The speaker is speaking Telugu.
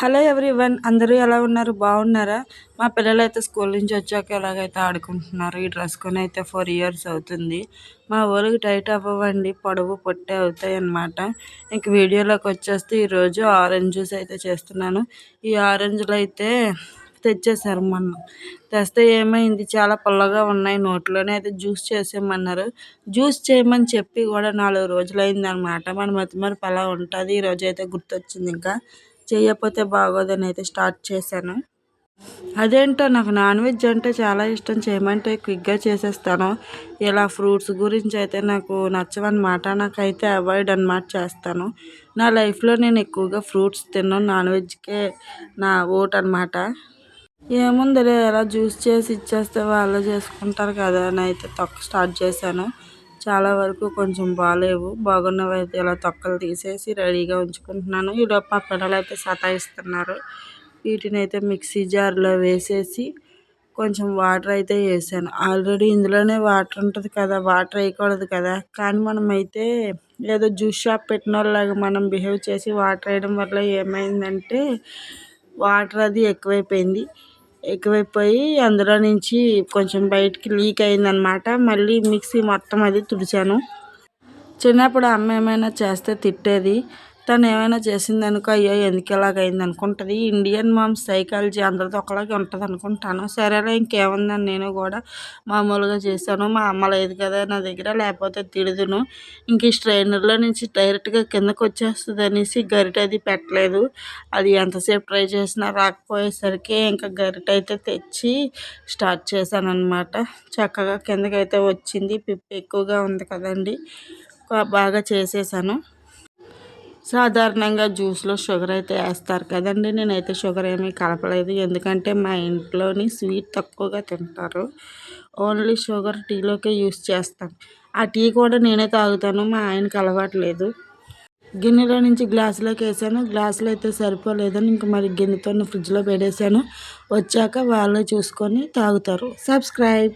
హలో ఎవ్రీవన్ అందరూ ఎలా ఉన్నారు? బాగున్నారా? మా పిల్లలు అయితే స్కూల్ నుంచి వచ్చాక ఎలాగైతే ఆడుకుంటున్నారు ఈ డ్రెస్ కొని అయితే ఫోర్ ఇయర్స్ అవుతుంది. మా ఊరికి టైట్ అవ్వండి పొడవు పొట్టే అవుతాయి అన్నమాట. ఇంక వీడియోలోకి వచ్చేస్తే ఈరోజు ఆరెంజ్ జ్యూస్ అయితే చేస్తున్నాను. ఈ ఆరెంజ్లు అయితే తెచ్చేసారు మొన్న. తెస్తే ఏమైంది? చాలా పుల్లగా ఉన్నాయి. నోట్లోనే అయితే జ్యూస్ చేసేయమన్నారు. జ్యూస్ చేయమని చెప్పి కూడా నాలుగు రోజులు అయింది అనమాట మన మతిమరుపు అలా ఉంటుంది? ఈరోజు అయితే గుర్తొచ్చింది ఇంకా. చేయకపోతే బాగోదని అయితే స్టార్ట్ చేశాను. అదేంటో నాకు నాన్ వెజ్ అంటే చాలా ఇష్టం. చేయమంటే క్విక్గా చేసేస్తాను. ఇలా ఫ్రూట్స్ గురించి అయితే నాకు నచ్చవన్నమాట. నాకైతే అవాయిడ్ అనమాట చేస్తాను. నా లైఫ్లో నేను ఎక్కువగా ఫ్రూట్స్ తిన్నాను నాన్ వెజ్కే నా ఓట్ అనమాట ఏముందిలే ఎలా జ్యూస్ చేసి ఇచ్చేస్తే వాళ్ళు చేసుకుంటారు కదా అని అయితే తొక్క స్టార్ట్ చేశాను. చాలా వరకు కొంచెం బాగాలేవు బాగున్నవి అయితే ఇలా తొక్కలు తీసేసి రెడీగా ఉంచుకుంటున్నాను. ఈలోపు మా పిల్లలు అయితే సతాయిస్తున్నారు. వీటిని అయితే మిక్సీ జార్లో వేసేసి కొంచెం వాటర్ అయితే వేసాను. ఆల్రెడీ ఇందులోనే వాటర్ ఉంటుంది కదా వాటర్ వేయకూడదు కదా. కానీ మనం అయితే ఏదో జ్యూస్ షాప్ పెట్టిన వాళ్ళలాగా మనం బిహేవ్ చేసి వాటర్ వేయడం వల్ల ఏమైందంటే వాటర్ అది ఎక్కువైపోయింది. ఎక్కువైపోయి అందులో నుంచి కొంచెం బయటికి లీక్ అయిందనమాట. మళ్ళీ మిక్సీ మొత్తం అది తుడిచాను. చిన్నప్పుడు అమ్మ ఏమైనా చేస్తే తిట్టేది. తను ఏమైనా చేసింది అనుకో అయ్యో ఎందుకు ఇలాగైంది అనుకుంటుంది ఇండియన్ మామ్ సైకాలజీ అందరితో ఒకలాగే ఉంటుంది అనుకుంటాను సరేలే ఇంకేముందని నేను కూడా మామూలుగా చేశాను. మా అమ్మ లేదు కదా నా దగ్గర లేకపోతే తిడుదును. ఇంక ఈ స్ట్రైనర్లో నుంచి డైరెక్ట్గా కిందకు వచ్చేస్తుంది అనేసి గరిట అది పెట్టలేదు. అది ఎంతసేపు ట్రై చేసినా రాకపోయేసరికి ఇంకా గరిట అయితే తెచ్చి స్టార్ట్ చేశాను అనమాట చక్కగా కిందకైతే వచ్చింది. పిప్పి ఎక్కువగా ఉంది కదండి. బాగా చేసేసాను. సాధారణంగా జ్యూస్లో షుగర్ అయితే వేస్తారు కదండి. నేనైతే షుగర్ ఏమీ కలపలేదు. ఎందుకంటే మా ఇంట్లోని స్వీట్ తక్కువగా తింటారు. ఓన్లీ షుగర్ టీలోకే యూస్ చేస్తాం. ఆ టీ కూడా నేనే తాగుతాను. మా ఆయనకి అలవాట్లేదు గిన్నెలో నుంచి గ్లాసులోకి వేసాను. గ్లాసులో అయితే సరిపోలేదని ఇంక మరి గిన్నెతో ఫ్రిడ్జ్లో పెట్టేశాను. వచ్చాక వాళ్ళే చూసుకొని తాగుతారు. సబ్స్క్రైబ్.